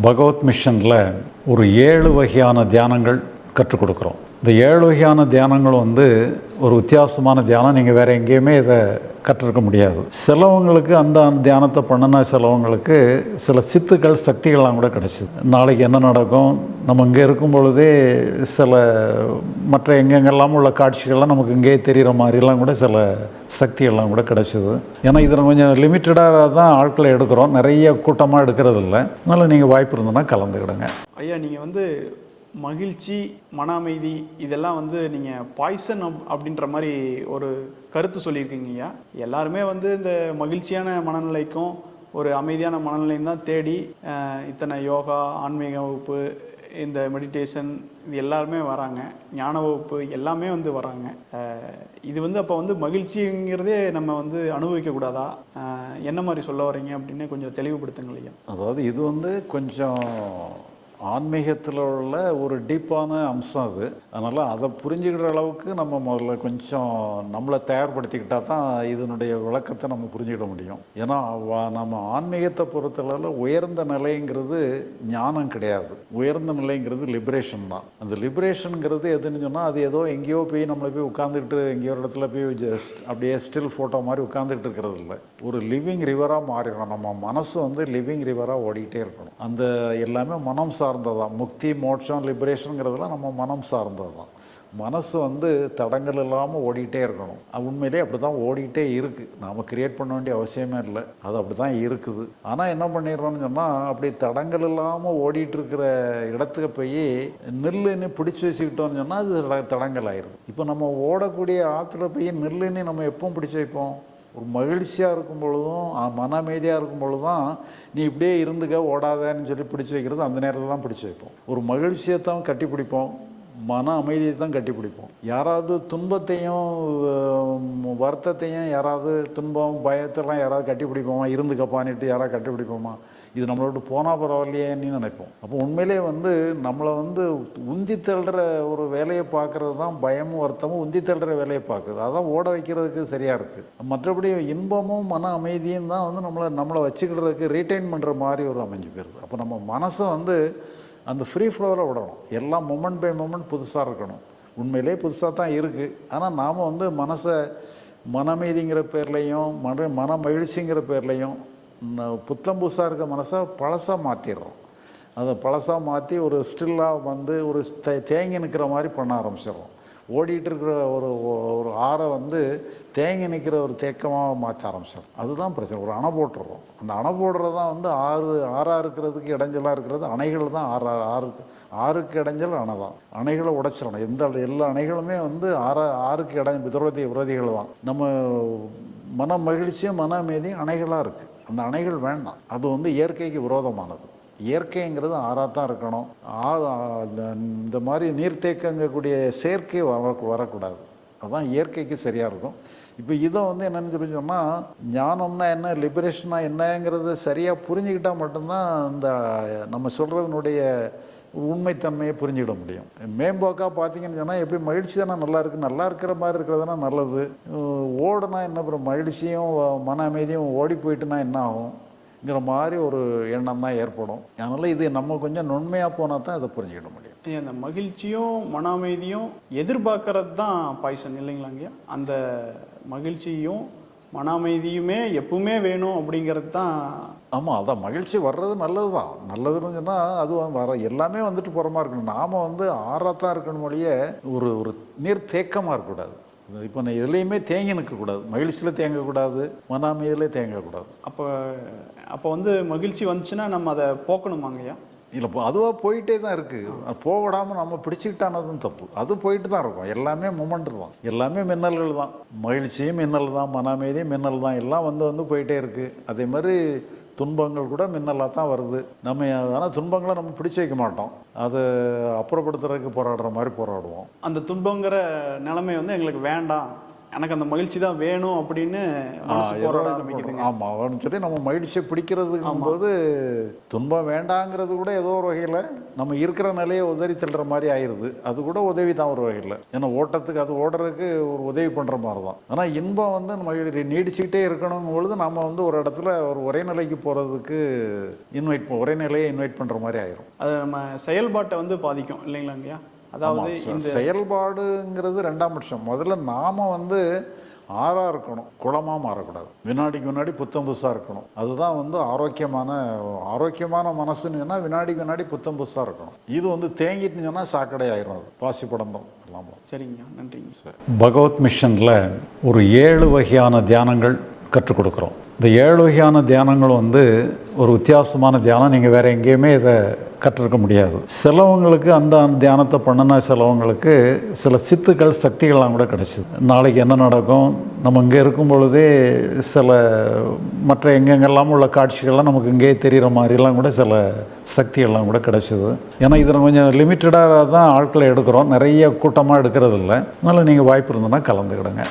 பகவத் மிஷனில் ஒரு ஏழு வகையான தியானங்கள் கற்றுக் கொடுக்குறோம். இந்த ஏழு வகையான தியானங்கள் வந்து ஒரு வித்தியாசமான தியானம். நீங்கள் வேறு எங்கேயுமே இதை கற்றுருக்க முடியாது. சிலவங்களுக்கு அந்த தியானத்தை பண்ணினா சிலவங்களுக்கு சில சித்துக்கள் சக்திகள்லாம் கூட கிடச்சிது. நாளைக்கு என்ன நடக்கும்? நம்ம இங்கே இருக்கும் பொழுதே சில மற்ற எங்கெங்கெல்லாம் உள்ள காட்சிகள்லாம் நமக்கு இங்கேயே தெரிகிற மாதிரிலாம் கூட சில சக்திகள்லாம் கூட கிடச்சிது. ஏன்னா இதில் கொஞ்சம் லிமிட்டடாக தான் ஆட்களை எடுக்கிறோம். நிறைய கூட்டமாக எடுக்கிறது இல்லை அதனால் நீங்கள் வாய்ப்பு இருந்ததுன்னா கலந்துக்கிடுங்க. ஐயா நீங்கள் வந்து மகிழ்ச்சி மன அமைதி இதெல்லாம் வந்து நீங்கள் பாய்சன் அப்படின்ற மாதிரி ஒரு கருத்து சொல்லியிருக்கீங்க ஐயா. எல்லாருமே வந்து இந்த மகிழ்ச்சியான மனநிலைக்கும் ஒரு அமைதியான மனநிலையும் தான் தேடி இத்தனை யோகா ஆன்மீக வகுப்பு இந்த மெடிடேஷன் இது எல்லாருமே வராங்க. ஞான வகுப்பு எல்லாமே வந்து வராங்க. இது வந்து அப்போ வந்து மகிழ்ச்சிங்கிறதே நம்ம வந்து அனுபவிக்கக்கூடாதா? என்ன மாதிரி சொல்ல வரீங்க அப்படின்னு கொஞ்சம் தெளிவுபடுத்துங்க ஐயா. அதாவது இது வந்து கொஞ்சம் ஆன்மீகத்தில் உள்ள ஒரு டீப்பான அம்சம் அது. அதனால் அதை புரிஞ்சுக்கிற அளவுக்கு நம்ம முதல்ல கொஞ்சம் நம்மளை தயார்படுத்திக்கிட்டால் தான் இதனுடைய விளக்கத்தை நம்ம புரிஞ்சுக்கிட முடியும். ஏன்னா நம்ம ஆன்மீகத்தை பொறுத்தளவில் உயர்ந்த நிலைங்கிறது ஞானம் கிடையாது. உயர்ந்த நிலைங்கிறது லிபரேஷன் தான். அந்த லிபரேஷனுங்கிறது எதுன்னு சொன்னால் அது ஏதோ எங்கேயோ போய் நம்மளை போய் உட்காந்துக்கிட்டு எங்கேயோ ஒரு இடத்துல போய் ஜஸ்ட் அப்படியே ஸ்டில் ஃபோட்டோ மாதிரி உட்காந்துக்கிட்டு இருக்கிறது இல்லை. ஒரு லிவிங் ரிவராக மாறிடும் நம்ம மனசு வந்து லிவிங் ரிவராக ஓடிக்கிட்டே இருக்கணும். அந்த எல்லாமே மனம் சார்ந்ததான் முக்தி மோட்சம் லிபரேஷனுங்கிறதுலாம் நம்ம மனம் சார்ந்தது தான் மனசு வந்து தடங்கள் இல்லாமல் ஓடிட்டே இருக்கணும். உண்மையிலே அப்படி தான் ஓடிக்கிட்டே இருக்குது நாம் கிரியேட் பண்ண வேண்டிய அவசியமே இல்லை. அது அப்படி தான் இருக்குது. ஆனால் என்ன பண்ணிடுறோம்னு சொன்னால் அப்படி தடங்கள் இல்லாமல் ஓடிட்டு இருக்கிற இடத்துக்கு போய் நெல்லுன்னு பிடிச்சி வச்சுக்கிட்டோம்னு சொன்னால் அது தட- தடங்கல் இப்போ நம்ம ஓடக்கூடிய ஆற்றுல போய் நெல்லுன்னு நம்ம எப்போ பிடிச்சி வைப்போம்? ஒரு மகிழ்ச்சியாக இருக்கும் பொழுதும் மன அமைதியாக இருக்கும் பொழுது தான் நீ இப்படியே இருந்துக்க ஓடாதேன்னு சொல்லி பிடிச்சி வைக்கிறது அந்த நேரத்தில் தான் பிடிச்சி வைப்போம். ஒரு மகிழ்ச்சியை தான் கட்டி பிடிப்போம் மன அமைதியை தான் கட்டி பிடிப்போம். யாராவது துன்பத்தையும் வருத்தத்தையும் யாராவது துன்பம் பயத்தெல்லாம் யாராவது கட்டி பிடிப்போமா? இருந்துக்கப்பான்னுட்டு யாராவது கட்டி பிடிப்போமா? இது நம்மளோட விட்டு போனால் பரவாயில்லையேன்னு நினைப்போம். அப்போ உண்மையிலே வந்து நம்மளை வந்து உந்தி தள்ளுற ஒரு வேலையை பார்க்கறது தான் பயமும் வருத்தமும் உந்தி தள்ளுற வேலையை பார்க்குது. அதான் ஓட வைக்கிறதுக்கு சரியாக இருக்குது மற்றபடி இன்பமும் மன அமைதியும் தான் வந்து நம்மளை நம்மளை வச்சுக்கிறதுக்கு ரீட்டைன் பண்ணுற மாதிரி ஒரு அமைஞ்சு போயிருது. அப்போ நம்ம மனசை வந்து அந்த ஃப்ரீ ஃப்ளோவில் விடணும். எல்லாம் மொமெண்ட் பை மொமெண்ட் புதுசாக இருக்கணும். உண்மையிலே புதுசாக தான் இருக்குது ஆனால் நாம் வந்து மனசை மனமீதிங்கிற பேர்லையும் மன மன மகிழ்ச்சிங்கிற பேர்லையும் புத்தம் புதுசாக இருக்க மனசை பழசாக மாற்றிடுறோம் அதை பழசாக மாற்றி ஒரு ஸ்டில்லாக வந்து ஒரு தே தேங்கி நிற்கிற மாதிரி பண்ண ஆரம்பிச்சிடுறோம் ஓடிட்டு இருக்கிற ஒரு ஒரு ஆறை வந்து தேங்கி நிற்கிற ஒரு தேக்கமாக மாற்ற ஆரம்பிச்சிடும் அதுதான் பிரச்சனை. ஒரு அணை போட்டுடுறோம் அந்த அணை போடுறது தான் வந்து ஆறு ஆறாக இருக்கிறதுக்கு இடைஞ்சலாக இருக்கிறது. அணைகள் தான் ஆறு ஆறுக்கு ஆறுக்கு இடைஞ்சல் அணை தான். அணைகளை உடைச்சிடணும். எந்த எல்லா அணைகளுமே வந்து ஆறா ஆறுக்கு இடம் விரோதி விரோதிகள் தான். நம்ம மன மகிழ்ச்சியும் மன அமைதியும் அணைகளாக இருக்குது. அந்த அணைகள் வேண்டாம். அது வந்து இயற்கைக்கு விரோதமானது. இயற்கைங்கிறது ஆறாக தான் இருக்கணும். ஆ- இந்த மாதிரி நீர்த்தேக்கங்கக்கூடிய செயற்கை வர வரக்கூடாது. அதுதான் இயற்கைக்கு சரியாக இருக்கும். இப்போ இதை வந்து என்னன்னு சொல்லி சொன்னால் ஞானம்னா என்ன லிபரேஷனாக என்னங்கிறத சரியாக புரிஞ்சுக்கிட்டால் மட்டும்தான் இந்த நம்ம சொல்கிறதுனுடைய உண்மைத்தன்மையை புரிஞ்சுக்கிட முடியும். மேம்போக்காக பார்த்தீங்கன்னு சொன்னால் எப்படி மகிழ்ச்சி தானே நல்லா இருக்குது நல்லா இருக்கிற மாதிரி இருக்கிறதுனா நல்லது. ஓடுனா என்ன அப்புறம் மகிழ்ச்சியும் மன அமைதியும் ஓடி போயிட்டுனா என்ன ஆகும்ங்கிற மாதிரி ஒரு எண்ணம் தான் ஏற்படும். அதனால் இது நம்ம கொஞ்சம் நுண்மையாக போனால் தான் இதை புரிஞ்சுக்கிட முடியும். அந்த மகிழ்ச்சியும் மன அமைதியும் எதிர்பார்க்கறது தான் பாய்சன் இல்லைங்களாங்க அந்த மகிழ்ச்சியும் மன அமைதியுமே எப்பவுமே வேணும் அப்படிங்கிறது தான். ஆமாம் அதான் மகிழ்ச்சி வர்றது நல்லது தான் நல்லதுன்னு சொன்னால் அது வர எல்லாமே வந்துட்டு போகிற மாதிரி இருக்கணும். நாம் வந்து ஆறாத்தான் இருக்கணும் மொழிய ஒரு ஒரு நீர் தேக்கமாக இருக்கக்கூடாது. இப்போ நான் எதுலேயுமே தேங்கி நிற்கக்கூடாது. மகிழ்ச்சியில் தேங்கக்கூடாது மன அமைதியிலே தேங்கக்கூடாது. அப்போ அப்போ வந்து மகிழ்ச்சி வந்துச்சுன்னா நம்ம அதை போக்கணுமாங்கய்யா இல்லை அதுவாக போயிட்டே தான் இருக்குது போகடாமல் நம்ம பிடிச்சிக்கிட்டானதும் தப்பு. அது போயிட்டு தான் இருக்கும். எல்லாமே மூமெண்ட் தான். எல்லாமே மின்னல்கள் தான். மகிழ்ச்சியும் மின்னல் தான். மன அமைதியும் மின்னல் தான். எல்லாம் வந்து வந்து போயிட்டே இருக்குது அதே மாதிரி துன்பங்கள் கூட மின்னலாக தான் வருது. நம்ம ஆனால் துன்பங்களை நம்ம பிடிச்சி வைக்க மாட்டோம். அதை அப்புறப்படுத்துறதுக்கு போராடுற மாதிரி போராடுவோம். அந்த துன்பங்கிற நிலைமை வந்து எங்களுக்கு வேண்டாம். எனக்கு அந்த மகிழ்ச்சி தான் வேணும் அப்படின்னு ஆமாம் அவன்னு சொல்லி நம்ம மகிழ்ச்சியை பிடிக்கிறதுக்கும் போது துன்பம் வேண்டாங்கிறது கூட ஏதோ ஒரு வகையில் நம்ம இருக்கிற நிலையை உதறி தள்ளுற மாதிரி ஆயிடுது அது கூட உதவி தான் ஒரு வகையில். ஏன்னா ஓட்டத்துக்கு அது ஓடுறதுக்கு ஒரு உதவி பண்ணுற மாதிரி தான் ஆனால் இன்பம் வந்து நம்ம நீடிச்சுக்கிட்டே இருக்கணுங்கும் பொழுது நம்ம வந்து ஒரு இடத்துல ஒரு ஒரே நிலைக்கு போகிறதுக்கு இன்வைட் ஒரே நிலையை இன்வைட் பண்ணுற மாதிரி ஆயிரும். அது நம்ம செயல்பாட்டை வந்து பாதிக்கும் இல்லைங்களாங்கய்யா அதாவது இந்த செயல்பாடுங்கிறது ரெண்டாம் பட்சம். முதல்ல நாம வந்து ஆறா இருக்கணும் குளமா மாறக்கூடாது. வினாடிக்கு வினாடி புத்தம் புதுசா இருக்கணும். அதுதான் வந்து ஆரோக்கியமான ஆரோக்கியமான மனசுன்னு சொன்னா வினாடிக்கு வினாடி புத்தம் புதுசா இருக்கணும். இது வந்து தேங்கிட்டுன்னு சொன்னா சாக்கடை ஆயிரும் அது. பாசி படம்பம் எல்லாம். சரிங்க நன்றிங்க. பகவத் மிஷனில் ஒரு ஏழு வகையான தியானங்கள் கற்றுக் கொடுக்குறோம். இந்த ஏழு வகையான தியானங்கள் வந்து ஒரு வித்தியாசமான தியானம். நீங்கள் வேறு எங்கேயுமே இதை கற்றுருக்க முடியாது. சிலவங்களுக்கு அந்த தியானத்தை பண்ணின சிலவங்களுக்கு சில சித்துக்கள் சக்திகள்லாம் கூட கிடச்சிது. நாளைக்கு என்ன நடக்கும்? நம்ம இங்கே இருக்கும் பொழுதே சில மற்ற எங்கெங்கெல்லாம் உள்ள காட்சிகள்லாம் நமக்கு இங்கேயே தெரிகிற மாதிரிலாம் கூட சில சக்திகள்லாம் கூட கிடச்சிது. ஏன்னா இதில் கொஞ்சம் லிமிட்டடாக தான் ஆட்களை எடுக்கிறோம். நிறைய கூட்டமாக எடுக்கிறது இல்லை அதனால் நீங்கள் வாய்ப்பு இருந்ததுன்னா கலந்துக்கிடுங்க.